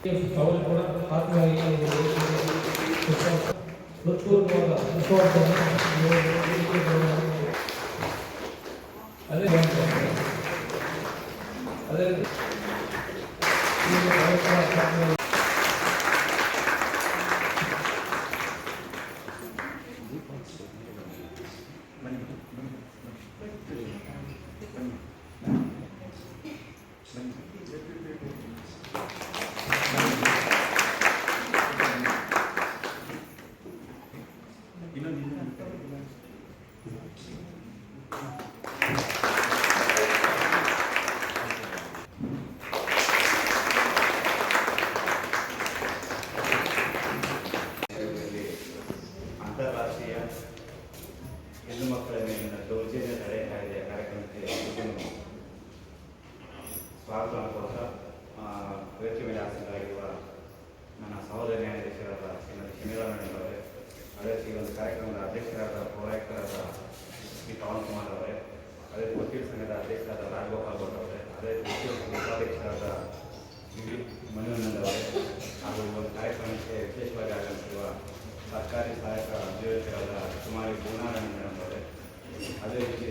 ಅವರು ಕೂಡ ಆತ್ಮೀಯವಾಗಿ ಹೃತ್ಪೂರ್ವಕವಾದ ವಿಶ್ವಾಸವನ್ನು ಅದೇ ಅದೇ ಈ ಕಾರ್ಯಕ್ರಮ ಇದರಲ್ಲಿ ಅಂತಾರಾಷ್ಟ್ರೀಯ ಹೆಣ್ಣು ಮಕ್ಕಳ ಮೇಲಿನ ದೌರ್ಜನ್ಯ ತಡೆ ಕಾಯ್ದೆಯ ಕಾರ್ಯಕ್ರಮಕ್ಕೆ ಎಲ್ಲರಿಗೂ ಸ್ವಾಗತ ಕೋರ್ತಾ ವೇದಿಕೆ ಆಸಕ್ತರಾಗಿರುವ ನನ್ನ ಸಹೋದರ ನ್ಯಾಯಾಧೀಶರಾದ ಶ್ರೀಮತಿ ಅವರೇ ಅದೇ ಈ ಒಂದು ಕಾರ್ಯಕ್ರಮದ ಅಧ್ಯಕ್ಷರಾದ ಪೌರಾಯುಕ್ತರಾದ ಶ್ರೀ ಪವನ್ ಕುಮಾರ್ ಅವರೇ ಅದೇ ವಕೀಲ ಸಂಘದ ಅಧ್ಯಕ್ಷರಾದ ರಾಜಗೋಪಾಲ್ ಗೌಡ್ ಅವರೇ ಅದೇ ವಕೀಲ ಸಂಘದ ಉಪಾಧ್ಯಕ್ಷರಾದ ಮನೋನಂದ ಅವರೇ ಹಾಗೂ ಒಂದು ಕಾರ್ಯಕ್ರಮಕ್ಕೆ ವಿಶೇಷವಾಗಿ ಆಗಮಿಸಿರುವ ಸರ್ಕಾರಿ ಸಹಾಯಕ ಅಭಿಯೋಜಕರಾದ ಕುಮಾರಿ ಪೂರ್ಣಾರಾಯಣ ಮೇಡಮ್ ಅವರೇ ಅದೇ ರೀತಿ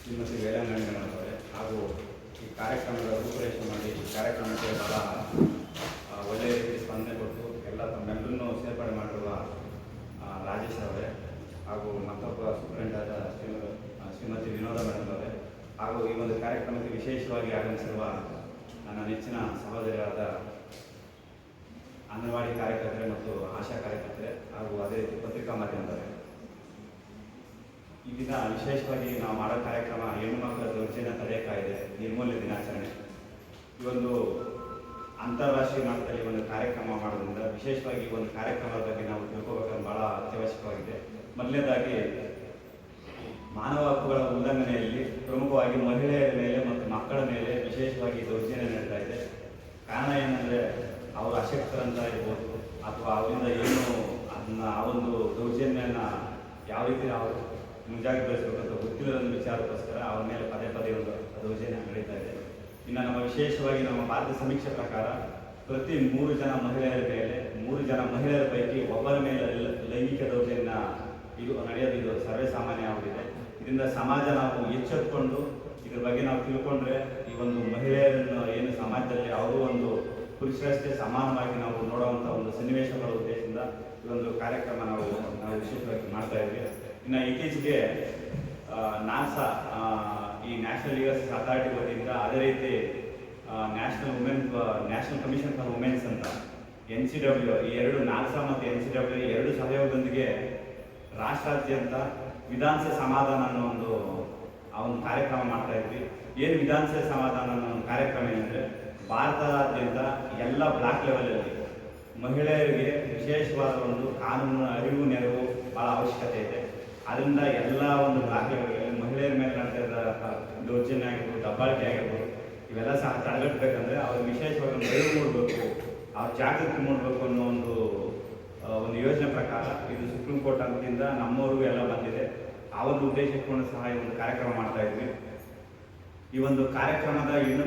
ಶ್ರೀಮತಿ ವೇಲಂಗಣಿ ಮೇಡಮ್ ಅವರೇ ಹಾಗೂ ಈ ಕಾರ್ಯಕ್ರಮದ ರೂಪುರೇಷೆ ಮಾಡಿ, ಈ ಕಾರ್ಯಕ್ರಮಕ್ಕೆ ಬಹಳ ಒಳ್ಳೆಯ ರೀತಿ ಸ್ಪಂದನೆ ಕೊಟ್ಟು ಎಲ್ಲ ತಮ್ಮೆಲ್ಲರೂ ಸೇರ್ಪಡೆ ಮಾಡಿರುವ ರಾಜೇಶ್ ಅವರೇ ಹಾಗೂ ಮತ್ತೊಬ್ಬ ಆದ ಶ್ರೀಮತಿ ವಿನೋದ ಮೇಡಮ್ ಅವರೇ ಹಾಗೂ ಈ ಒಂದು ಕಾರ್ಯಕ್ರಮಕ್ಕೆ ವಿಶೇಷವಾಗಿ ಆಗಮಿಸಿರುವ ನನ್ನ ನೆಚ್ಚಿನ ಸಹೋದರಿಯಾದ ಅಂಗನವಾಡಿ ಕಾರ್ಯಕರ್ತರೆ ಮತ್ತು ಆಶಾ ಕಾರ್ಯಕರ್ತರೆ ಹಾಗೂ ಅದೇ ರೀತಿ ಪತ್ರಿಕಾ ಮಾಧ್ಯಮದವರೇ. ಈ ದಿನ ವಿಶೇಷವಾಗಿ ನಾವು ಮಾಡೋ ಕಾರ್ಯಕ್ರಮ ಹೆಣ್ಣು ಮಕ್ಕಳ ದೌರ್ಜನ್ಯ ತಡೆ ಕಾಯ್ದೆ ನಿರ್ಮೂಲ್ಯ ದಿನಾಚರಣೆ. ಈ ಒಂದು ಅಂತಾರಾಷ್ಟ್ರೀಯ ಮಟ್ಟದಲ್ಲಿ ಒಂದು ಕಾರ್ಯಕ್ರಮ ಮಾಡೋದ್ರಿಂದ ವಿಶೇಷವಾಗಿ ಒಂದು ಕಾರ್ಯಕ್ರಮದ ಬಗ್ಗೆ ನಾವು ತಿಳ್ಕೋಬೇಕಾದ್ರೆ ಬಹಳ ಅತ್ಯವಶ್ಯಕವಾಗಿದೆ. ಮೊದಲನೇದಾಗಿ, ಮಾನವ ಹಕ್ಕುಗಳ ಉಲ್ಲಂಘನೆಯಲ್ಲಿ ಪ್ರಮುಖವಾಗಿ ಮಹಿಳೆಯರ ಮೇಲೆ ಮತ್ತು ಮಕ್ಕಳ ಮೇಲೆ ವಿಶೇಷವಾಗಿ ದೌರ್ಜನ್ಯ ನಡೀತಾ ಇದೆ. ಕಾರಣ ಏನಂದ್ರೆ, ಅವರು ಅಶಕ್ತರಂತ ಇರ್ಬೋದು ಅಥವಾ ಅವರಿಂದ ಏನು ಅದನ್ನ, ಆ ಒಂದು ದೌರ್ಜನ್ಯನ ಯಾವ ರೀತಿ ನಾವು ಮುಂಜಾಗ್ರತೆ ಗೊತ್ತಿಲ್ಲದ ಒಂದು ವಿಚಾರಕ್ಕೋಸ್ಕರ ಅವರ ಮೇಲೆ ಪದೇ ಪದೇ ಒಂದು ದೌರ್ಜನ್ಯ ನಡೀತಾ ಇದೆ. ಇನ್ನು ನಮ್ಮ ವಿಶೇಷವಾಗಿ ನಮ್ಮ ಭಾರತ ಸಮೀಕ್ಷೆ ಪ್ರಕಾರ ಪ್ರತಿ ಮೂರು ಜನ ಮಹಿಳೆಯರ ಮೇಲೆ, ಮೂರು ಜನ ಮಹಿಳೆಯರ ಪೈಕಿ ಒಬ್ಬರ ಮೇಲೆ ಲೈಂಗಿಕ ದೌರ್ಜನ್ಯ ಇದು ನಡೆಯೋದು, ಇದು ಸರ್ವೇ ಸಾಮಾನ್ಯ ಆಗಿದೆ. ಇದರಿಂದ ಸಮಾಜ ನಾವು ಎಚ್ಚೆತ್ಕೊಂಡು, ಇದ್ರ ಬಗ್ಗೆ ನಾವು ತಿಳ್ಕೊಂಡ್ರೆ ಈ ಒಂದು ಮಹಿಳೆಯರನ್ನು ಏನು ಸಮಾಜದಲ್ಲಿ ಅವರು ಒಂದು ಪುರುಷರಷ್ಟೇ ಸಮಾನವಾಗಿ ನಾವು ನೋಡುವಂಥ ಒಂದು ಸನ್ನಿವೇಶಗಳ ಉದ್ದೇಶದಿಂದ ಈ ಕಾರ್ಯಕ್ರಮ ನಾವು ನಾವು ವಿಶೇಷವಾಗಿ ಮಾಡ್ತಾ ಇದ್ವಿ ಇನ್ನು ಇತ್ತೀಚೆಗೆ ನಾಸಾ ಈ ನ್ಯಾಷನಲ್ ಲೀಗಲ್ ಅಥಾರಿಟಿ ವತಿಯಿಂದ ಅದೇ ರೀತಿ national women national commission for womens ಅಂತ ಎನ್ ಸಿ ಡಬ್ಲ್ಯೂ ಈ ಎರಡು ನಾಲ್ಸಾ ಮತ್ತು ಎನ್ ಸಿ ಡಬ್ಲ್ಯೂ ಎರಡು ಸಹಯೋಗದೊಂದಿಗೆ ರಾಷ್ಟ್ರಾದ್ಯಂತ ವಿಧಾನಸಭೆ ಸಮಾಧಾನ ಅನ್ನೋ ಒಂದು, ಆ ಒಂದು ಕಾರ್ಯಕ್ರಮ ಮಾಡ್ತಾ ಇದ್ವಿ. ಏನು ವಿಧಾನಸಭೆ ಸಮಾಧಾನ ಅನ್ನೋ ಒಂದು ಕಾರ್ಯಕ್ರಮ ಏನಂದರೆ, ಭಾರತದಾದ್ಯಂತ ಎಲ್ಲ ಬ್ಲಾಕ್ ಲೆವೆಲಲ್ಲಿ ಮಹಿಳೆಯರಿಗೆ ವಿಶೇಷವಾದ ಒಂದು ಕಾನೂನು ಅರಿವು ನೆರವು ಭಾಳ ಅವಶ್ಯಕತೆ ಇದೆ. ಅದರಿಂದ ಎಲ್ಲ ಒಂದು ಲೆವೆಲ್ಗಳಲ್ಲಿ ಮಹಿಳೆಯರ ಮೇಲೆ ನಡ್ತಾ ಇದ್ದ ದೌರ್ಜನ್ಯ ಆಗಿರ್ಬೋದು, ದಬ್ಬಾಳಿಕೆ ಆಗಿರ್ಬೋದು, ಇವೆಲ್ಲ ಸಹ ತಡೆಗಟ್ಟಬೇಕಂದ್ರೆ ಅವ್ರಿಗೆ ವಿಶೇಷವಾಗಿ ಮೇಲೆ ಮೂಡಬೇಕು, ಅವ್ರ ಜಾಗೃತಿ ಮೂಡಬೇಕು ಅನ್ನೋ ಒಂದು ಒಂದು ಯೋಜನೆ ಪ್ರಕಾರ ಇದು ಸುಪ್ರೀಂ ಕೋರ್ಟ್ ಅಂತಿಂದ ನಮ್ಮವ್ರಿಗೂ ಎಲ್ಲ ಬಂದಿದೆ. ಆ ಒಂದು ಉದ್ದೇಶ ಇಟ್ಕೊಂಡು ಸಹ ಈ ಒಂದು ಕಾರ್ಯಕ್ರಮ ಮಾಡ್ತಾ ಇದ್ವಿ. ಈ ಒಂದು ಕಾರ್ಯಕ್ರಮದ ಹೆಣ್ಣು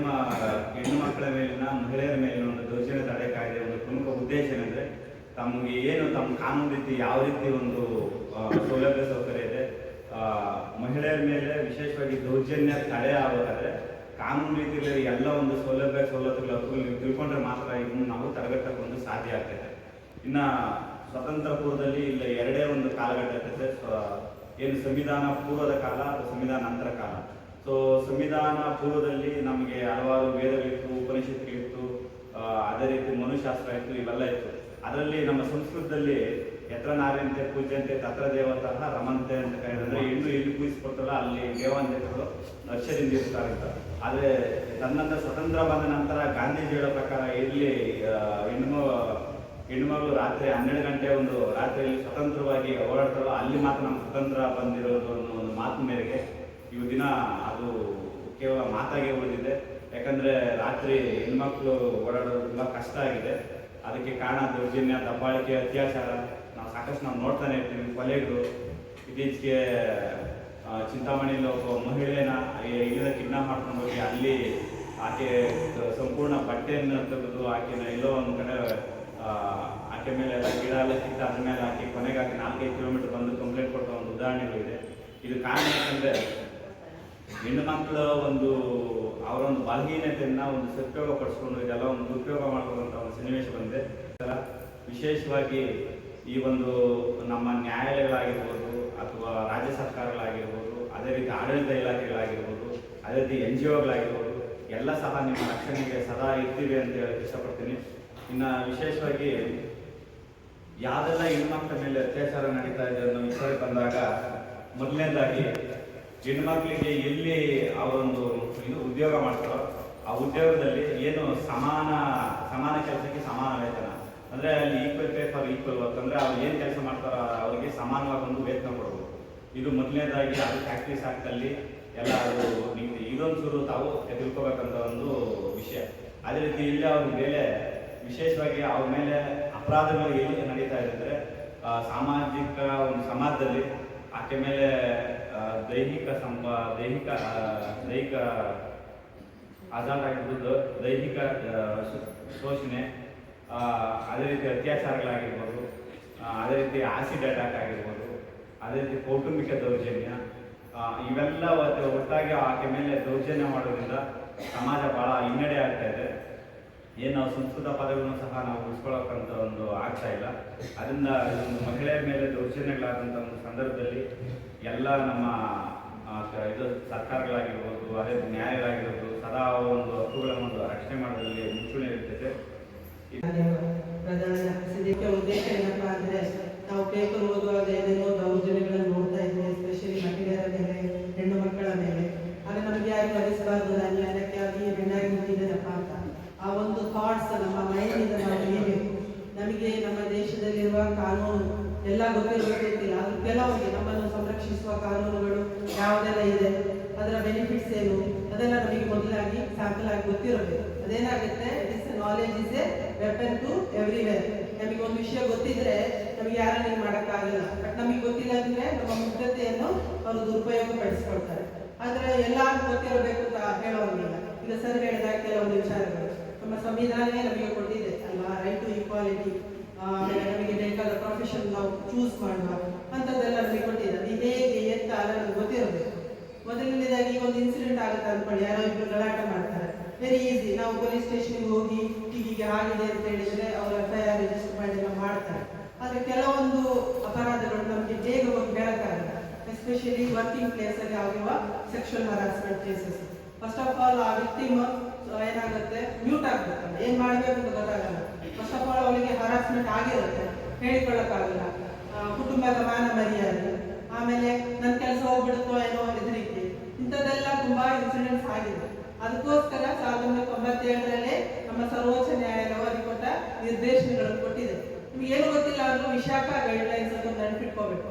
ಹೆಣ್ಣು ಮಕ್ಕಳ ಮೇಲಿನ, ಮಹಿಳೆಯರ ಮೇಲಿನ ಒಂದು ದೌರ್ಜನ್ಯ ತಡೆ ಕಾಯ್ದೆ ಒಂದು ಪ್ರಮುಖ ಉದ್ದೇಶ ಏನಂದ್ರೆ, ತಮಗೆ ಏನು ತಮ್ಮ ಕಾನೂನು ರೀತಿ ಯಾವ ರೀತಿ ಒಂದು ಸೌಲಭ್ಯ ಸೌಕರ್ಯ ಇದೆ. ಮಹಿಳೆಯರ ಮೇಲೆ ವಿಶೇಷವಾಗಿ ದೌರ್ಜನ್ಯ ತಡೆ ಆಗಬೇಕಾದ್ರೆ ಕಾನೂನು ರೀತಿಯಲ್ಲಿ ಎಲ್ಲ ಒಂದು ಸೌಲಭ್ಯ ಸವಲತ್ತುಗಳ ನೀವು ತಿಳ್ಕೊಂಡ್ರೆ ಮಾತ್ರ ಇದನ್ನು ನಾವು ತರಗಟ್ಟಕ್ಕೆ ಒಂದು ಸಾಧ್ಯ ಆಗ್ತದೆ ಇನ್ನ ಸ್ವತಂತ್ರ ಪೂರ್ವದಲ್ಲಿ ಇಲ್ಲ ಎರಡೇ ಒಂದು ಕಾಲಘಟ್ಟ ಇರ್ತದೆ ಏನು ಸಂವಿಧಾನ ಪೂರ್ವದ ಕಾಲ ಅಥವಾ ಸಂವಿಧಾನ ನಂತರ ಕಾಲ. ಸೊ ಸಂವಿಧಾನ ಪೂರ್ವದಲ್ಲಿ ನಮಗೆ ಹಲವಾರು ವೇದಗಳಿತ್ತು ಉಪನಿಷತ್ತುಗಳಿತ್ತು ಆ, ಅದೇ ರೀತಿ ಮನುಶಾಸ್ತ್ರ ಇತ್ತು ಇವೆಲ್ಲ ಇತ್ತು. ಅದರಲ್ಲಿ ನಮ್ಮ ಸಂಸ್ಕೃತದಲ್ಲಿ ಯತ್ರ ನಾರ್ಯಂತೆ ಪೂಜ್ಯಂತೆ ತತ್ರ ದೇವತಃ ರಮಂತೆ ಅಂತ ಕರೆಯೋದಂದ್ರೆ ಹೆಣ್ಣು ಎಲ್ಲಿ ಪೂಜಿಸ್ಕೊಡ್ತಲ್ಲ, ಅಲ್ಲಿ ದೇವಾಂತಗಳು ಹರ್ಷದಿಂದ ಇರ್ತಾರೆ. ಅಂತ ಆದರೆ ತನ್ನಂತ ಸ್ವತಂತ್ರ ಬಂದ ನಂತರ ಗಾಂಧೀಜಿ ಹೇಳೋ ಪ್ರಕಾರ ಇಲ್ಲಿ ಹೆಣ್ಣು ಹೆಣ್ಮಗಳು ರಾತ್ರಿ ಹನ್ನೆರಡು ಗಂಟೆ ಒಂದು ರಾತ್ರಿಯಲ್ಲಿ ಸ್ವತಂತ್ರವಾಗಿ ಓಡಾಡ್ತಾರೋ, ಅಲ್ಲಿ ಮಾತ್ರ ನಮ್ಮ ಸ್ವತಂತ್ರ ಬಂದಿರೋದು ಅನ್ನೋ ಒಂದು ಮಾತು ಮೇರೆಗೆ ಇವು ದಿನ ಅದು ಕೇವಲ ಮಾತಾಗೆ ಉಳಿದಿದೆ. ಯಾಕಂದ್ರೆ ರಾತ್ರಿ ಹೆಣ್ಮಕ್ಳು ಓಡಾಡೋದು ತುಂಬಾ ಕಷ್ಟ ಆಗಿದೆ. ಅದಕ್ಕೆ ಕಾರಣ ದೌರ್ಜನ್ಯ, ದಬ್ಬಾಳಿಕೆ, ಅತ್ಯಾಚಾರ ಸಾಕಷ್ಟು ನಾವು ನೋಡ್ತಾನೆ ಇರ್ತೀವಿ ಕೊಲೆಗಳು ಇತ್ತೀಚೆಗೆ ಚಿಂತಾಮಣಿಯಲ್ಲಿ ಒಬ್ಬ ಮಹಿಳೆನ ಇಲ್ಲಿಂದ ಕಿಡ್ನಾಪ್ ಮಾಡ್ಕೊಂಡು ಹೋಗಿ ಅಲ್ಲಿ ಆಕೆ, ಸಂಪೂರ್ಣ ಬಟ್ಟೆಯನ್ನು ತೆಗೆದು ಆಕೆನ ಎಲ್ಲೋ ಒಂದು ಕಡೆ ಆಕೆ ಮೇಲೆ ಎಲ್ಲ ಗಿಡ ಎಲ್ಲ ಸಿಕ್ತ ಅದ್ರ ಮೇಲೆ ಆಕೆ ಕೊನೆಗೆ ಆಕೆ ನಾಲ್ಕೈದು ಕಿಲೋಮೀಟರ್ ಬಂದು ಕಂಪ್ಲೇಂಟ್ ಕೊಟ್ಟ ಒಂದು ಉದಾಹರಣೆಗಳಿದೆ ಇದು. ಕಾರಣ ಏನಂದರೆ, ಹೆಣ್ಣು ಮಕ್ಕಳ ಒಂದು, ಅವರ ಒಂದು ಬಲಹೀನತೆಯನ್ನ ಒಂದು ಸದುಪಯೋಗ ಪಡಿಸ್ಕೊಂಡು ಇದೆಲ್ಲ ಒಂದು ದುರುಪಯೋಗ ಮಾಡ್ಕೊಳ್ಳುವಂಥ ಒಂದು ಸನ್ನಿವೇಶ ಬಂದಿದೆ. ವಿಶೇಷವಾಗಿ ಈ ಒಂದು ನಮ್ಮ ನ್ಯಾಯಾಲಯಗಳಾಗಿರ್ಬೋದು ಅಥವಾ ರಾಜ್ಯ ಸರ್ಕಾರಗಳಾಗಿರ್ಬೋದು, ಅದೇ ರೀತಿ ಆಡಳಿತ ಇಲಾಖೆಗಳಾಗಿರ್ಬೋದು, ಅದೇ ರೀತಿ ಎನ್ ಜಿ ಒಗಳಾಗಿರ್ಬೋದು, ಎಲ್ಲ ಸಹ ನಿಮ್ಮ ರಕ್ಷಣೆಗೆ ಸದಾ ಇರ್ತೀವಿ ಅಂತ ಹೇಳಕ್ಕೆ ಇಷ್ಟಪಡ್ತೀನಿ. ಇನ್ನು ವಿಶೇಷವಾಗಿ ಯಾವ್ದೆಲ್ಲ ಹೆಣ್ಮಕ್ಳ ಮೇಲೆ ಅತ್ಯಾಚಾರ ನಡೀತಾ ಇದೆ ಅನ್ನೋ ವಿಚಾರ ಬಂದಾಗ, ಮೊದಲನೇದಾಗಿ ಹೆಣ್ಮಕ್ಳಿಗೆ ಎಲ್ಲಿ ಅವರೊಂದು ಇದು ಉದ್ಯೋಗ ಮಾಡ್ತಾರೋ, ಆ ಉದ್ಯೋಗದಲ್ಲಿ ಏನು ಸಮಾನ ಸಮಾನ ಕೆಲಸಕ್ಕೆ ಸಮಾನ ವೇತನ? ಅಂದ್ರೆ ಅಲ್ಲಿ equal pay for equal work ಅಂದ್ರೆ ಅವ್ರು ಏನು ಕೆಲಸ ಮಾಡ್ತಾರೋ ಅವರಿಗೆ ಸಮಾನವಾಗಿ ಒಂದು ವೇತನ ಕೊಡಬೇಕು ಇದು ಮೊದಲನೇದಾಗಿ ಅದು ಫ್ಯಾಕ್ಟ್ರೀಸ್ ಆಕ್ಟಲ್ಲಿ ಎಲ್ಲ ಅದು ನೀವು ಇದೊಂದು ಚೂರು ತಾವು ತಿಳ್ಕೊಬೇಕಂತ ಒಂದು ವಿಷಯ. ಅದೇ ರೀತಿ ಇಲ್ಲಿ ಅವ್ರ ಮೇಲೆ ವಿಶೇಷವಾಗಿ ಅವ್ರ ಮೇಲೆ ಅಪರಾಧಗಳು ಏನು ನಡೀತಾ ಇದೆ ಅಂದ್ರೆ ಸಾಮಾಜಿಕ ಒಂದು ಸಮಾಜದಲ್ಲಿ ಆಕೆ ಮೇಲೆ ದೈಹಿಕ ಸಂಪ, ದೈಹಿಕ ದೈಹಿಕ ಆಧಾರ ಆಗಿರ್ಬೋದು, ದೈಹಿಕ ಶೋಷಣೆ ಅದೇ ರೀತಿ ಅತ್ಯಾಚಾರಗಳಾಗಿರ್ಬೋದು ಅದೇ ರೀತಿ ಆಸಿಡ್ ಅಟ್ಯಾಕ್ ಆಗಿರ್ಬೋದು, ಅದೇ ರೀತಿ ಕೌಟುಂಬಿಕ ದೌರ್ಜನ್ಯ ಇವೆಲ್ಲ ಒಟ್ಟು- ಒಟ್ಟಾಗಿ ಆಕೆ ಮೇಲೆ ದೌರ್ಜನ್ಯ ಮಾಡೋದ್ರಿಂದ ಸಮಾಜ ಬಹಳ ಹಿನ್ನಡೆ ಆಗ್ತಾ ಇದೆ. ಏನು ನಾವು ಸಂಸ್ಕೃತ ಪದಗಳನ್ನು ಸಹ ನಾವು ಉಳಿಸ್ಕೊಳ್ಳೋಕ್ಕಂತ ಒಂದು ಆಗ್ತಾ ಇಲ್ಲ. ಅದರಿಂದ ಒಂದು ಮಹಿಳೆಯರ ಮೇಲೆ ದೌರ್ಜನ್ಯಗಳಾದಂಥ ಒಂದು ಸಂದರ್ಭದಲ್ಲಿ ಎಲ್ಲ ನಮ್ಮ ಇದು ಸರ್ಕಾರಗಳಾಗಿರ್ಬೋದು, ಅದೇ ನ್ಯಾಯಗಳಾಗಿರ್ಬೋದು ಸದಾ ಒಂದು ಹಕ್ಕುಗಳನ್ನು ಒಂದು ರಕ್ಷಣೆ ಮಾಡೋದ್ರಲ್ಲಿ ಮುಂಚೂಣಿ ಇರ್ತೈತೆ ಪ್ರಧಾನ ಇದಕ್ಕೆ ಉದ್ದೇಶ ಏನಪ್ಪಾ ಅಂದ್ರೆ ನಾವು ಪೇಪರ್ ಓದುವಾಗ ಏನೇನೋ ದೌರ್ಜನ್ಯಗಳನ್ನು ನೋಡ್ತಾ ಇದ್ವಿ ಎಸ್ಪೆಷಲಿ ಮಹಿಳೆಯರ ಮೇಲೆ ಹೆಣ್ಣು ಮಕ್ಕಳ ಮೇಲೆ ಆಗ ನಮಗೆ ಯಾರು ಭರಿಸಬಾರ್ದು ನಾನು ಅದಕ್ಕೆ ಆಗಿ ಹೆಣ್ಣಾಗಿ ಹುಟ್ಟಿದ್ದೇನಪ್ಪ ಅಂತ ಆ ಒಂದು ಥಾಟ್ಸ್ ನಮ್ಮ ಮೈಂಡಿಂದ ನಾವು ತೆಗಿಬೇಕು ನಮಗೆ ನಮ್ಮ ದೇಶದಲ್ಲಿರುವ ಕಾನೂನು ಎಲ್ಲ ಗೊತ್ತಿರಬೇಕಿಲ್ಲ ಅದು ಕೆಲವೊಂದು ನಮ್ಮನ್ನು ಸಂರಕ್ಷಿಸುವ ಕಾನೂನುಗಳು ಯಾವುದೆಲ್ಲ ಇದೆ ಅದರ ಬೆನಿಫಿಟ್ಸ್ ಏನು ಅದೆಲ್ಲ ನಮಗೆ ಮೊದಲಾಗಿ ಆಗಿ ಗೊತ್ತಿರಬೇಕು ಅದೇನಾಗುತ್ತೆ? It's knowledge is a weapon to everywhere ನಮಗೆ ಒಂದು ವಿಷಯ ಗೊತ್ತಿದ್ರೆ ನಮಗೆ ಯಾರನ್ನ ಮಾಡೋಕ್ಕಾಗಲ್ಲ. ಬಟ್ ನಮಗೆ ಗೊತ್ತಿಲ್ಲ ಅಂದ್ರೆ ನಮ್ಮ ಮುಗ್ಧತೆಯನ್ನು ಅವರು ದುರುಪಯೋಗ ಪಡಿಸ್ಕೊಳ್ತಾರೆ ಆದ್ರೆ ಎಲ್ಲಾರ್ಗೂ ಗೊತ್ತಿರಬೇಕು ಅಂತ ಹೇಳೋಂಗಿಲ್ಲ. ಈಗ ಸರ್ ಹೇಳಿದ ಕೆಲವೊಂದು ವಿಚಾರಗಳು. ನಮ್ಮ ಸಂವಿಧಾನವೇ ನಮಗೆ ಕೊಟ್ಟಿದೆ ಅಲ್ವಾ? ರೈಟ್ ಟು ಈಕ್ವಾಲಿಟಿ ಆಮೇಲೆ ನಮಗೆ ಬೇಕಾದ ಪ್ರೊಫೆಷನ್ ನಾವು ಚೂಸ್ ಮಾಡುವ. ಅಂಥದ್ದೆಲ್ಲ ನಮಗೆ ಕೊಟ್ಟಿದೆ ಅದು ಹೇಗೆ ಅದೆಲ್ಲ ನಮ್ಗೆ ಗೊತ್ತಿರಬೇಕು ಮೊದಲನೇದಾಗಿ ಒಂದು ಇನ್ಸಿಡೆಂಟ್ ಆಗುತ್ತೆ ಅನ್ಕೊಳ್ಳಿ. ಯಾರೋ ಇಬ್ರು ಗಲಾಟ ಮಾಡ್ತಾರೆ. ವೆರಿ ಈಸಿ ನಾವು ಪೊಲೀಸ್ ಸ್ಟೇಷನ್ಗೆ ಹೋಗಿ ಹೀಗೆ ಆಗಿದೆ ಅಂತ ಹೇಳಿದ್ರೆ ಅವ್ರ ಎಫ್ ಐ ಆರ್ ರಿಜಿಸ್ಟರ್ ಮಾಡಿ ಎಲ್ಲ ಮಾಡ್ತಾರೆ. ಆದ್ರೆ ಕೆಲವೊಂದು ಅಪರಾಧಗಳು ನಮಗೆ ಬೇಗ ಹೋಗಿ ಹೇಳಕ್ಕಾಗಲ್ಲ ಎಸ್ಪೆಷಲಿ ವರ್ಕಿಂಗ್ ಪ್ಲೇಸ್ ಅಲ್ಲಿ ಆಗಿರುವ sexual harassment cases first of all ಆ ವಿಕ್ಟಿಮ್ ಏನಾಗುತ್ತೆ? ಮ್ಯೂಟ್ ಆಗ್ಬೇಕು ಏನ್ ಮಾಡ್ಬೇಕು ಅಂತ ಗೊತ್ತಾಗಲ್ಲ. ಫಸ್ಟ್ ಆಫ್ ಆಲ್ ಅವಳಿಗೆ ಹರಾಸ್ಮೆಂಟ್ ಆಗಿರುತ್ತೆ. ಹೇಳಿಕೊಳ್ಳಕ್ಕಾಗಲ್ಲ. ಕುಟುಂಬದ ಮಾನ ಮರ್ಯಾದೆ. ಆಮೇಲೆ ನನ್ನ ಕೆಲಸ ಹೋಗ್ಬಿಡುತ್ತೋ, ಏನೋ ಇಂಥದ್ದೆಲ್ಲ ತುಂಬಾ ಇನ್ಸಿಡೆಂಟ್ಸ್ ಆಗಿದೆ ಅದಕ್ಕೋಸ್ಕರ ಸಾವಿರದ ಒಂಬೈನೂರ ತೊಂಬತ್ತೇಳರಲ್ಲೇ ನಮ್ಮ ಸರ್ವೋಚ್ಚ ನ್ಯಾಯಾಲಯವು ಅದಕ್ಕೊಟ್ಟ ನಿರ್ದೇಶನಗಳನ್ನು ಕೊಟ್ಟಿದೆ. ನಿಮ್ಗೆ ಏನು ಗೊತ್ತಿಲ್ಲ ಅಂದ್ರೂ ವಿಶಾಖ ಗೈಡ್ಲೈನ್ಸ್ ಅಂತ ನೆನಪಿಟ್ಕೋಬೇಕು.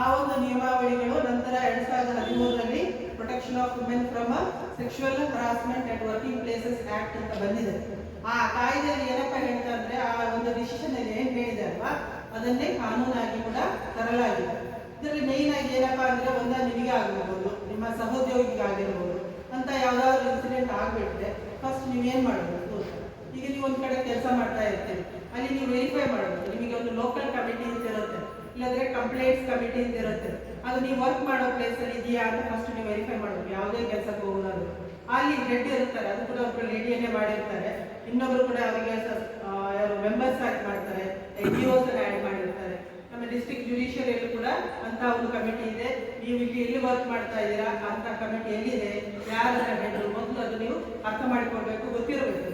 ಆ ಒಂದು ನಿಯಮಾವಳಿಗಳು ನಂತರ ಎರಡ್ ಸಾವಿರದ ಹದಿಮೂರರಲ್ಲಿ protection of women from sexual harassment at working places act ಅಂತ ಬಂದಿದೆ. ಆ ಕಾಯ್ದೆಯಲ್ಲಿ ಏನಪ್ಪ ಹೇಳ್ತಾ ಅಂದ್ರೆ ಆ ಒಂದು ಡಿಸಿಷನ್ ಅಲ್ಲಿ ಏನ್ ಹೇಳಿದೆ ಅಲ್ವಾ? ಅದನ್ನೇ ಕಾನೂನಾಗಿ ಕೂಡ ತರಲಾಗಿದೆ. ಇದರಲ್ಲಿ ಮೇನ್ ಆಗಿ ಏನಪ್ಪಾ ಅಂದ್ರೆ ಒಂದ ನಿಮಗೆ ಆಗಬಹುದು ನಿಮ್ಮ ಸಹೋದ್ಯೋಗಿಗಾಗಿರ್ಬೋದು ಅಂತ ಯಾವ್ದಾದ್ರು ಇನ್ಸಿಡೆಂಟ್ ಆಗ್ಬಿಟ್ರೆ ಫಸ್ಟ್ ನೀವೇನು ಮಾಡಬೇಕು ಈಗ ನೀವು ಒಂದು ಕಡೆ ಕೆಲಸ ಮಾಡ್ತಾ ಇರ್ತೀರಿ, ಅಲ್ಲಿ ನೀವು ವೆರಿಫೈ ಮಾಡಬೇಕು, ನಿಮಗೆ ಒಂದು ಲೋಕಲ್ ಕಮಿಟಿ ಅಂತ ಇರುತ್ತೆ, ಇಲ್ಲಾಂದ್ರೆ ಕಂಪ್ಲೇಂಟ್ಸ್ ಕಮಿಟಿ ಅಂತ ಇರುತ್ತೆ. ಅದು ನೀವು ವರ್ಕ್ ಮಾಡೋ ಪ್ಲೇಸಲ್ಲಿ ಇದೆಯಾ ಅಂತ ಫಸ್ಟ್ ನೀವು ವೆರಿಫೈ ಮಾಡಬೇಕು, ಯಾವುದೇ ಕೆಲಸಕ್ಕೆ ಹೋಗೋದಾದ್ರು. ಅಲ್ಲಿ ಹೆಡ್ ಇರ್ತಾರೆ, ಅದು ಕೂಡ ಒಬ್ಬರು ಲೇಡಿಯನ್ನೇ ಮಾಡಿರ್ತಾರೆ. ಇನ್ನೊಬ್ರು ಕೂಡ ಅವರಿಗೆ ಮೆಂಬರ್ಸ್ ಆಗಿ ಮಾಡ್ತಾರೆ ಎನ್ ಜಿ ಓಸ್ ಆ್ಯಡ್ ಮಾಡಿರ್ತಾರೆ. ನಮ್ಮ ಡಿಸ್ಟ್ರಿಕ್ಟ್ ಜುಡಿಷಿಯರಿಯಲ್ಲೂ ಕೂಡ ಅಂತ ಒಂದು ಕಮಿಟಿ ಇದೆ. ನೀವು ಇಲ್ಲಿ ಎಲ್ಲಿ ವರ್ಕ್ ಮಾಡ್ತಾ ಇದ್ದೀರಾ ಅಂತ ಕಮಿಟಿ ಎಲ್ಲಿದೆ? ಯಾರ ಹೆಡ್ರು ಮೊದಲು ಅದು ನೀವು ಅರ್ಥ ಮಾಡಿಕೊಳ್ಬೇಕು, ಗೊತ್ತಿರಬೇಕು.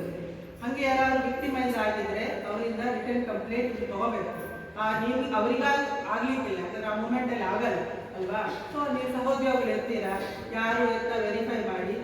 ಹಂಗೆ ಯಾರಾದ್ರೂ ವಿಕ್ಟಿಮೈಸ್ ಆಗಿದ್ರೆ ಅವರಿಂದ ರಿಟರ್ನ್ ಕಂಪ್ಲೇಂಟ್ ತಗೋಬೇಕು. ಆ, ನೀವು ಅವರಿಗ ಆಗ್ಲಿಕ್ಕಿಲ್ಲ, ಯಾಕಂದ್ರೆ ಆ ಮೂಮೆಂಟ್ ಅಲ್ಲಿ ಆಗಲ್ಲ, ಅಲ್ವಾ? ಸೊ ನೀವು ಸಹೋದ್ಯೋಗಿಗಳು ಇರ್ತೀರಾ? ಯಾರು ಅಂತ ವೆರಿಫೈ ಮಾಡಿ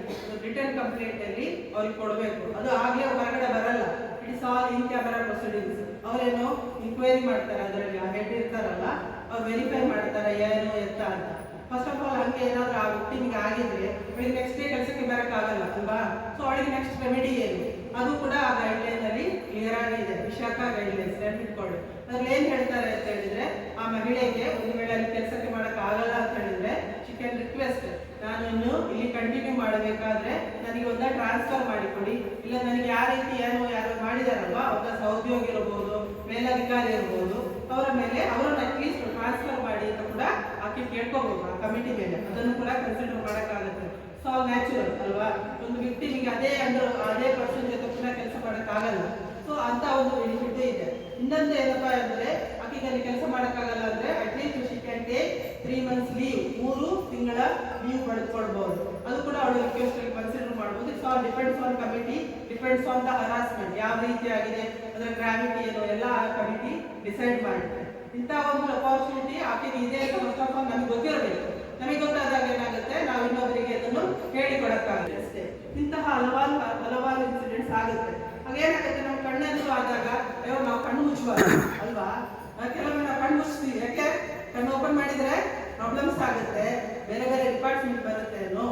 ರಿಟರ್ನ್ ಕಂಪ್ಲೇಂಟ್ ಅಲ್ಲಿ ಅವ್ರಿಗೆ ಕೊಡಬೇಕು. ಅದು ಆಗ್ಲೇ ಹೊರಗಡೆ ಬರಲ್ಲ. It's all in camera proceedings ಅವರೇನು ಇನ್ಕ್ವೈರಿ ಮಾಡ್ತಾರೆ, ಅದರಲ್ಲಿ ಆ ಹೆಡ್ ಇರ್ತಾರಲ್ಲ, ಅವ್ರು ವೆರಿಫೈ ಮಾಡ್ತಾರೆ, ಏನು ಎತ್ತ ಅಂತ. ಫಸ್ಟ್ ಆಫ್ ಆಲ್ ಹಂಗೆ ಏನಾದ್ರೂ ಆ ವಿಕ್ಟಿಮ್ಗೆ ಆಗಿದ್ರೆ, ಅವಳಿಗೆ ನೆಕ್ಸ್ಟ್ ಡೇ ಕೆಲಸಕ್ಕೆ ಬರೋಕ್ಕಾಗಲ್ಲ ಅಲ್ವಾ? ಸೊ ಅವಳಿಗೆ ನೆಕ್ಸ್ಟ್ ರೆಮಿಡಿ ಏನು? ಅದು ಕೂಡ ಆ ಗೈಡ್ಲೈನ್ ಅಲ್ಲಿ ಕ್ಲಿಯರ್ ಆಗಿದೆ ವಿಶಾಖ ಗೈಡ್ಲೈನ್ಸ್ ನೆನಪಿಟ್ಕೊಳ್ಳಿ ಅದ್ರಲ್ಲಿ ಏನ್ ಹೇಳ್ತಾರೆ ಅಂತ ಹೇಳಿದ್ರೆ, ಆ ಮಹಿಳೆಗೆ ಒಂದು ವೇಳೆ ಅಲ್ಲಿ ಕೆಲಸಕ್ಕೆ ಮಾಡೋಕ್ಕಾಗಲ್ಲ ಅಂತ ಹೇಳಿದ್ರೆ ಶಿ ಕ್ಯಾನ್ ರಿಕ್ವೆಸ್ಟ್ ನಾನು ಇಲ್ಲಿ ಕಂಟಿನ್ಯೂ ಮಾಡಬೇಕಾದ್ರೆ ನನಗೆ ಒಂದ ಟ್ರಾನ್ಸ್ಫರ್ ಮಾಡಿಕೊಡಿ. ಇಲ್ಲ ನನಗೆ ಯಾವ ರೀತಿ ಏನೋ ಯಾರೋ ಮಾಡಿದಾರಲ್ವಾ ಒಬ್ಬ ಸಹೋದ್ಯೋಗಿ ಇರಬಹುದು ಮೇಲಧಿಕಾರಿ ಇರಬಹುದು ಅವರ ಮೇಲೆ ಅವರನ್ನ ಅಟ್ಲೀಸ್ಟ್ ಟ್ರಾನ್ಸ್ಫರ್ ಮಾಡಿ ಅಂತ ಕೂಡ ಆಕೆ ಕೇಳ್ಕೋಬಹುದು ಆ ಕಮಿಟಿ ಮೇಲೆ. ಅದನ್ನು ಕೂಡ ಕನ್ಸಿಡರ್ ಮಾಡೋಕ್ಕಾಗುತ್ತೆ. ಸೊ ನ್ಯಾಚುರಲ್ ಅಲ್ವಾ? ಒಂದು ವಿಕ್ಟಿಮಿಗೆ ಅದೇ ಅಂದ್ರೆ, ಅದೇ ಪರ್ಸನ್ ಜೊತೆ ಕೂಡ ಕೆಲಸ ಮಾಡೋಕ್ಕಾಗಲ್ಲ. ಸೊ ಅಂತ ಒಂದು ಬೆನಿಫಿಟ್ ಇದೆ. ಇನ್ನೊಂದು ಏನಪ್ಪಾ ಅಂದ್ರೆ ಆಕೆಗೆ ಕೆಲಸ ಮಾಡೋಕ್ಕಾಗಲ್ಲ ಅಂದ್ರೆ at least she can take three months leave ಮೂರು ತಿಂಗಳ ಲೀವ್ ಪಡೆದುಕೊಳ್ಬಹುದು ಅದು ಕೂಡ ಅವಳು ರಿಕ್ವೆಸ್ಟ್ ಕನ್ಸಿಡರ್ ಮಾಡಬಹುದು it's all depends on committee depends on the harassment ಯಾವ ರೀತಿ ಆಗಿದೆ, ಅದರ ಗ್ರಾವಿಟಿ ಏನು, ಎಲ್ಲ ಆ ಕಮಿಟಿ ಡಿಸೈಡ್ ಮಾಡುತ್ತೆ. ಇಂಥ ಒಂದು ಅಪಾರ್ಚುನಿಟಿ ಆಕೆ ಇದೆ ಅಂತ ಫಸ್ಟ್ ಆಫ್ ಆಲ್ ನಮಗೆ ಗೊತ್ತಿರಬೇಕು. ನಮಗೆ ಗೊತ್ತಾದಾಗ ಏನಾಗುತ್ತೆ, ನಾವು ಇನ್ನೊಬ್ಬರಿಗೆ ಅದನ್ನು ಹೇಳಿಕೊಡಕ್ಕಾಗುತ್ತೆ ಅಷ್ಟೇ. ಇಂತಹ ಹಲವಾರು ಹಲವಾರು ಇನ್ಸಿಡೆಂಟ್ಸ್ ಆಗುತ್ತೆ. ಹಾಗೇನಾಗುತ್ತೆ, ನಮ್ಮ ಕಣ್ಣೆದುರು ಆದಾಗ, ಅಯ್ಯೋ, ನಾವು ಕಣ್ಣು ಮುಚ್ಚುವ ಅಲ್ವಾ? ಕೆಲವೊಮ್ಮೆ ನಾವು ಕಣ್ಣು ಮುಚ್ತೀವಿ. ಯಾಕೆ? ಕಣ್ಣು ಓಪನ್ ಮಾಡಿದ್ರೆ ಪ್ರಾಬ್ಲಮ್ಸ್ ಆಗುತ್ತೆ. ಬೇರೆ ಬೇರೆ ಡಿಪಾರ್ಟ್ಮೆಂಟ್ ಬರುತ್ತೆ ಅನ್ನೋ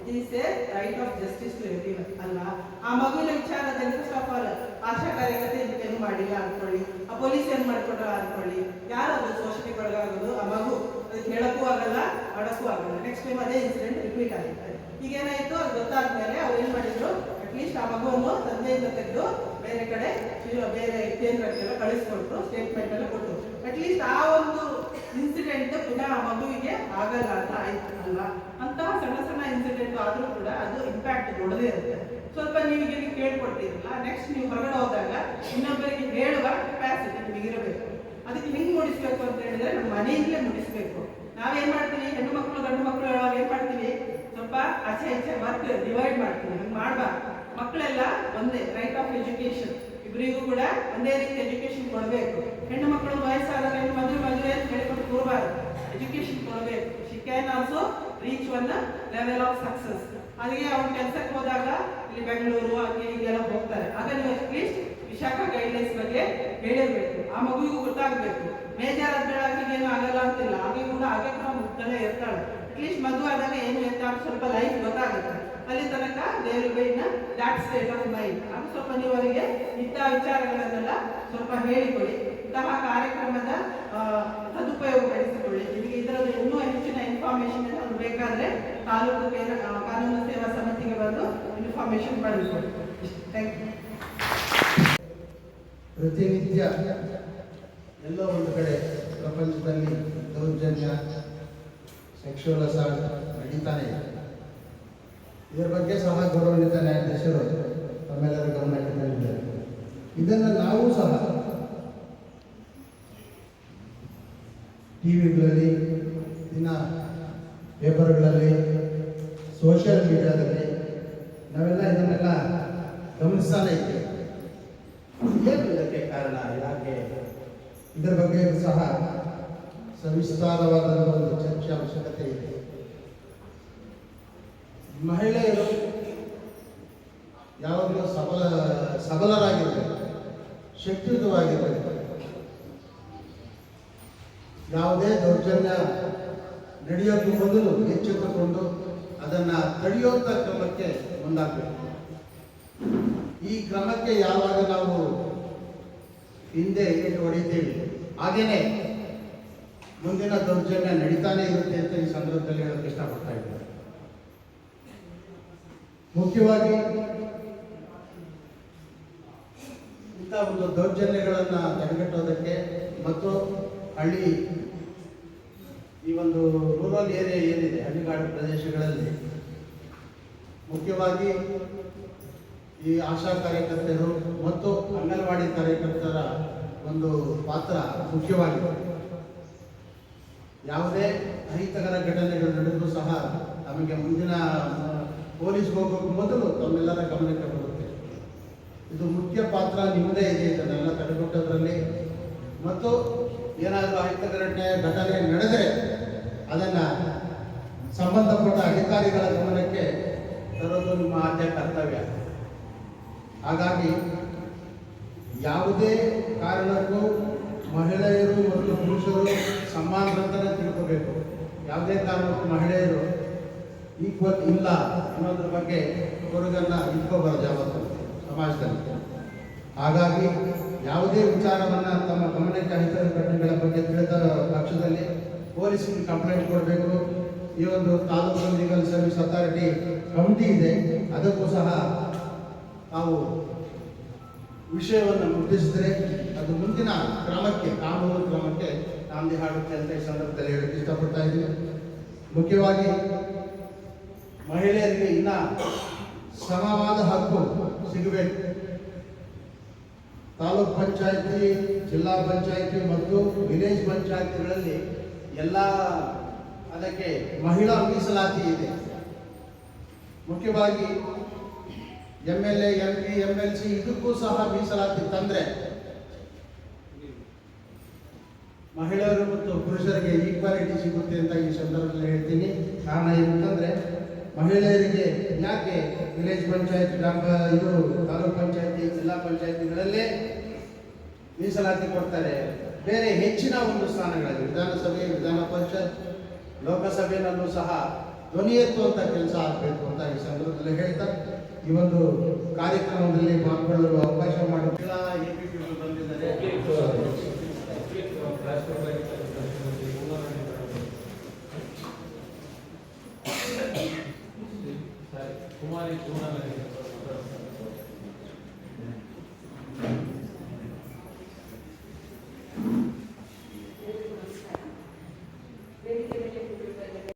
it is a right of justice to everyone ಅಲ್ವಾ? ಆ ಮಗುವಿನ ವಿಚಾರದಲ್ಲಿ ಫಸ್ಟ್ ಆಫ್ ಆಲ್ ಆಶಾ ಕಾರ್ಯಕರ್ತೆ ಏನು ಮಾಡಿಲ್ಲ ಅನ್ಕೊಳ್ಳಿ. ಆ ಪೊಲೀಸ್ ಏನ್ ಮಾಡ್ಕೊಂಡ್ರ ಅನ್ಕೊಳ್ಳಿ. ಯಾರು ಅದು ಶೋಷಣೆಗೆ ಒಳಗಾಗೋದು, ಆ ಮಗು ಅದಕ್ಕೆ ಹೇಳಕ್ಕೂ ಆಗಲ್ಲ ಮಾಡಕ್ಕೂ ಆಗಲ್ಲ. ನೆಕ್ಸ್ಟ್ ಟೈಮ್ ಅದೇ ಇನ್ಸಿಡೆಂಟ್ ರಿಪೀಟ್ ಆಗುತ್ತೆ. ಈಗ ಏನಾಯ್ತು? ಅದು ಗೊತ್ತಾದ್ಮೇಲೆ ಅವ್ರು ಏನ್ ಮಾಡಿದ್ರು? ಅಟ್ಲೀಸ್ಟ್ ಆ ಮಗುವನ್ನು ತಂದೆಯಿಂದ ತೆಗೆದು ಬೇರೆ ಕಡೆ ಬೇರೆ ಕೇಂದ್ರಕ್ಕೆಲ್ಲ ಕಳಿಸ್ಕೊಟ್ರು ಸ್ಟೇಟ್ಮೆಂಟ್ ಎಲ್ಲ ಕೊಟ್ಟು ಅಟ್ಲೀಸ್ಟ್ ಆ ಒಂದು ಇನ್ಸಿಡೆಂಟ್ ಪುನಃ ಆ ಮಗುವಿಗೆ ಆಗಲ್ಲ ಅಂತ ಆಯ್ತು ಅಲ್ವಾ? ಅಂತಹ ಸಣ್ಣ ಸಣ್ಣ ಇನ್ಸಿಡೆಂಟ್ ಆದ್ರೂ ಕೂಡ ಅದು ಇಂಪ್ಯಾಕ್ಟ್ ಕೊಡದೇ ಇರುತ್ತೆ. ಸ್ವಲ್ಪ ನೀವು ಈಗ ಕೇಳ್ಕೊಟ್ಟಿರಲ್ಲ ನೆಕ್ಸ್ಟ್ ನೀವು ಹೊರಗಡೆ ಹೋದಾಗ ಇನ್ನೊಬ್ಬರಿಗೆ ಹೇಳುವ ಕೆಪಾಸಿಟಿ ನಿಮಗಿರಬೇಕು ಅದಕ್ಕೆ ಹೆಂಗೆ ಮುಡಿಸ್ಬೇಕು ಅಂತ ಹೇಳಿದ್ರೆ ನಮ್ಮ ಮನೆಯಿಂದಲೇ ಮುಡಿಸ್ಬೇಕು. ನಾವೇನ್ ಮಾಡ್ತೀವಿ? ಹೆಣ್ಣು ಮಕ್ಕಳು ಗಂಡು ಮಕ್ಕಳು ಹೇಳುವಾಗ ಏನ್ ಮಾಡ್ತೀವಿ? ಸ್ವಲ್ಪ ಆಚೆ ಈಚೆ ಮತ್ತೆ ಡಿವೈಡ್ ಮಾಡ್ತೀವಿ. ಹಂಗೆ ಮಾಡ್ಬಾರ್ದು. ಮಕ್ಕಳೆಲ್ಲ ಒಂದೇ ರೈಟ್ ಆಫ್ ಎಜುಕೇಶನ್ ಇಬ್ಬರಿಗೂ ಕೂಡ ಒಂದೇ ರೀತಿ ಎಜುಕೇಶನ್ ಕೊಡಬೇಕು. ಹೆಣ್ಣು ಮಕ್ಕಳು ವಯಸ್ಸಾದಾಗ ಹೆಣ್ಣು ಮದುವೆ ಮದುವೆ ಅಂತ ಹೇಳಿಕೊಂಡು ಕೂರಬಾರ್ದು. ಎಜುಕೇಶನ್ ಕೊಡಬೇಕು. She can also reach one level of success ಅದಕ್ಕೆ ಅವ್ರು ಕೆಲಸಕ್ಕೆ ಹೋದಾಗ ಇಲ್ಲಿ ಬೆಂಗಳೂರು, ಹಂಗೆ ಹೀಗೆಲ್ಲ ಹೋಗ್ತಾರೆ. ಆಗ ನೀವು ಅಟ್ಲೀಸ್ಟ್ ವಿಶಾಖ ಗೈಡ್ಲೈನ್ಸ್ ಬಗ್ಗೆ ಹೇಳಿರ್ಬೇಕು. ಆ ಮಗುವಿಗೂ ಗೊತ್ತಾಗಬೇಕು. ಮೇಜರ್ ಆದ್ಮೇಲೆ ಏನು ಆಗಲ್ಲ ಅಂತಿಲ್ಲ. ಹಾಗೆ ಕೂಡ ಹಾಗೆ ಕೂಡ ಮುಗ್ದಲ್ಲೇ ಇರ್ತಾಳೆ. ಅಟ್ಲೀಸ್ಟ್ ಮದುವೆ ಆದಾಗ ಏನು ಅಂತ ಸ್ವಲ್ಪ ಲೈಫ್ ಗೊತ್ತಾಗುತ್ತೆ. ಅಲ್ಲಿ ತನಕ ದೇವರು ಬೈನ ದಾಟ್ ಸ್ಟೇಟ್ ಆಫ್ ಮೈಂಡ್ ಅದು ಸ್ವಲ್ಪ ನೀವು ಅವರಿಗೆ ಇಂಥ ವಿಚಾರಗಳನ್ನೆಲ್ಲ ಸ್ವಲ್ಪ ಹೇಳಿಕೊಡಿ. ಇಂತಹ ಕಾರ್ಯಕ್ರಮದ ಸದುಪಯೋಗ ಪಡಿಸಿಕೊಳ್ಳಿ ನಿಮಗೆ ಇದರಲ್ಲಿ ಇನ್ನೂ ಹೆಚ್ಚಿನ ಇನ್ಫಾರ್ಮೇಶನ್ ಏನಾದ್ರು ಬೇಕಾದ್ರೆ ತಾಲೂಕು ಕಾನೂನು ಸೇವಾ ಸಮಿತಿಗೆ ಬಂದು ಇನ್ಫಾರ್ಮೇಶನ್ ಪಡೆದುಕೊಳ್ಳಿ. ಥ್ಯಾಂಕ್ ಯು ಪ್ರತಿನಿತ್ಯ ಎಲ್ಲೋ ಒಂದು ಕಡೆ ಪ್ರಪಂಚದಲ್ಲಿ ದೌರ್ಜನ್ಯ ಸೆಕ್ಷುವಲ್ ಅಸಾಲ್ಟ್ ನಡೀತಾನೆ ಇದೆ. ಇದರ ಬಗ್ಗೆ ಸಹ ಗೌರವಾನ್ವಿತ ನ್ಯಾಯಾಧೀಶರು ತಮ್ಮೆಲ್ಲರ ಗಮನಕ್ಕೆ ತಂದಿದ್ದಾರೆ ಇದನ್ನು ನಾವು ಸಹ ಟಿವಿಗಳಲ್ಲಿ, ದಿನ ಪೇಪರ್ಗಳಲ್ಲಿ, ಸೋಷಿಯಲ್ ಮೀಡಿಯಾದಲ್ಲಿ ನಾವೆಲ್ಲ ಇದನ್ನೆಲ್ಲ ಗಮನಿಸ್ತಾನೆ ಇದ್ದೇವೆ. ಏನು ಇದಕ್ಕೆ ಕಾರಣ? ಯಾಕೆ? ಇದರ ಬಗ್ಗೆ ಸಹ ಸವಿಸ್ತಾರವಾದ ಒಂದು ಚರ್ಚೆ ಅವಶ್ಯಕತೆ ಇದೆ. ಮಹಿಳೆಯರು ಯಾವಾಗಲೂ ಸಬಲ, ಸಬಲರಾಗಿರ್ಬೇಕು. ಶಕ್ತಿಯುತವಾಗಿರ್ಬೇಕು. ಯಾವುದೇ ದೌರ್ಜನ್ಯ ನಡೆಯೋದು ಮೊದಲು ಎಚ್ಚೆತ್ತುಕೊಂಡು ಅದನ್ನು ತಡೆಯುವಂಥ ಕ್ರಮಕ್ಕೆ ಮುಂದಾಗಬೇಕು. ಈ ಕ್ರಮಕ್ಕೆ ಯಾವಾಗ ನಾವು ಹಿಂದೆ ಏನು ಹೊಡಿತೀವಿ ಹಾಗೇನೆ ಮುಂದಿನ ದೌರ್ಜನ್ಯ ನಡೀತಾನೆ ಇರುತ್ತೆ ಅಂತ ಈ ಸಂದರ್ಭದಲ್ಲಿ ಹೇಳೋಕ್ಕೆ ಇಷ್ಟಪಡ್ತಾ ಇದ್ದಾರೆ ಮುಖ್ಯವಾಗಿ ಇಂಥ ಒಂದು ದೌರ್ಜನ್ಯಗಳನ್ನು ತಡೆಗಟ್ಟೋದಕ್ಕೆ ಮತ್ತು ಹಳ್ಳಿ ಈ ಒಂದು ರೂರಲ್ ಏರಿಯಾ ಏನಿದೆ, ಹಳ್ಳಿಗಾಡು ಪ್ರದೇಶಗಳಲ್ಲಿ ಮುಖ್ಯವಾಗಿ ಈ ಆಶಾ ಕಾರ್ಯಕರ್ತರು ಮತ್ತು ಅಂಗನವಾಡಿ ಕಾರ್ಯಕರ್ತರ ಒಂದು ಪಾತ್ರ ಮುಖ್ಯವಾಗಿದೆ. ಯಾವುದೇ ಅಹಿತಕರ ಘಟನೆಗಳು ನಡೆದರೂ ಸಹ ನಮಗೆ ಮುಂದಿನ ಪೊಲೀಸ್ ಹೋಗೋಕೆ ಮೊದಲು ತಮ್ಮೆಲ್ಲರ ಗಮನಕ್ಕೆ ಬರುತ್ತೆ. ಇದು ಮುಖ್ಯ ಪಾತ್ರ ನಿಮ್ಮದೇ ಇದೆ ಇದನ್ನೆಲ್ಲ ತಡೆಗಟ್ಟೋದ್ರಲ್ಲಿ ಮತ್ತು ಏನಾದರೂ ಅಹಿತಕರ ಘಟನೆ ಘಟನೆ ನಡೆದರೆ ಅದನ್ನು ಸಂಬಂಧಪಟ್ಟ ಅಧಿಕಾರಿಗಳ ಗಮನಕ್ಕೆ ತರೋದು ನಿಮ್ಮ ಆದ್ಯ ಕರ್ತವ್ಯ. ಹಾಗಾಗಿ ಯಾವುದೇ ಕಾರಣಕ್ಕೂ ಮಹಿಳೆಯರು ಮತ್ತು ಪುರುಷರು ಸಮಾನರಂತನೇ ತಿಳ್ಕೋಬೇಕು. ಯಾವುದೇ ಕಾರಣಕ್ಕೂ ಮಹಿಳೆಯರು ಈಕ್ವಲ್ ಇಲ್ಲ ಅನ್ನೋದ್ರ ಬಗ್ಗೆ ಕೊರಗನ್ನ ಇಟ್ಕೋಬಾರ್ದು ಯಾವತ್ತು ಸಮಾಜದಲ್ಲಿ. ಹಾಗಾಗಿ ಯಾವುದೇ ವಿಚಾರವನ್ನ ತಮ್ಮ ಗಮನಕ್ಕೆ ಅಹಿತಕರ ಘಟನೆಗಳ ಬಗ್ಗೆ ತಿಳಿದ ಪಕ್ಷದಲ್ಲಿ ಪೊಲೀಸರಿಗೆ ಕಂಪ್ಲೇಂಟ್ ಕೊಡಬೇಕು. ಈ ಒಂದು taluk legal service authority committee ಇದೆ. ಅದಕ್ಕೂ ಸಹ ನಾವು ವಿಷಯವನ್ನು ಮುಟ್ಟಿಸಿದ್ರೆ ಅದು ಮುಂದಿನ ಕ್ರಮಕ್ಕೆ, ಕಾನೂನು ಕ್ರಮಕ್ಕೆ ನಾಂದಿ ಹಾಡುತ್ತೆ ಅಂತ ಈ ಸಂದರ್ಭದಲ್ಲಿ ಹೇಳಕ್ಕೆ ಇಷ್ಟಪಡ್ತಾ ಇದ್ದೀನಿ. ಮುಖ್ಯವಾಗಿ ಮಹಿಳೆಯರಿಗೆ ಇನ್ನ ಸಮವಾದ ಹಕ್ಕು ಸಿಗಬೇಕು. ತಾಲೂಕ್ ಪಂಚಾಯತಿ, ಜಿಲ್ಲಾ ಪಂಚಾಯತಿ ಮತ್ತು ವಿಲೇಜ್ ಪಂಚಾಯತಿಗಳಲ್ಲಿ ಎಲ್ಲ ಅದಕ್ಕೆ ಮಹಿಳಾ ಮೀಸಲಾತಿ ಇದೆ. ಮುಖ್ಯವಾಗಿ M L A, M P M L C ಇದಕ್ಕೂ ಸಹ ಮೀಸಲಾತಿ ತಂದ್ರೆ ಮಹಿಳೆಯರು ಮತ್ತು ಪುರುಷರಿಗೆ ಈಕ್ವಾಲಿಟಿ ಸಿಗುತ್ತೆ ಅಂತ ಈ ಸಂದರ್ಭದಲ್ಲಿ ಹೇಳ್ತೀನಿ. ಕಾರಣ ಏನಂತಂದ್ರೆ ಮಹಿಳೆಯರಿಗೆ ಯಾಕೆ ವಿಲೇಜ್ ಪಂಚಾಯತ್, ಗ್ರಾಮ, ಇದು ತಾಲೂಕ್ ಪಂಚಾಯತಿ, ಜಿಲ್ಲಾ ಪಂಚಾಯತಿಗಳಲ್ಲೇ ಮೀಸಲಾತಿ ಕೊಡ್ತಾರೆ. ಬೇರೆ ಹೆಚ್ಚಿನ ಒಂದು ಸ್ಥಾನಗಳಲ್ಲಿ ವಿಧಾನಸಭೆ, ವಿಧಾನ ಪರಿಷತ್ ಲೋಕಸಭೆಯಲ್ಲೂ ಸಹ ಧ್ವನಿ ಎತ್ತುವಂತ ಕೆಲಸ ಆಗಬೇಕು ಅಂತ ಈ ಸಂದರ್ಭದಲ್ಲಿ ಹೇಳ್ತಾರೆ. ಈ ಒಂದು ಕಾರ್ಯಕ್ರಮದಲ್ಲಿ ಪಾಲ್ಗೊಳ್ಳಲು ಅವಕಾಶ ಮಾಡಿ ಎಪಿಪಿಗಳು ಬಂದಿದ್ದಾರೆ. 동아리 동아리.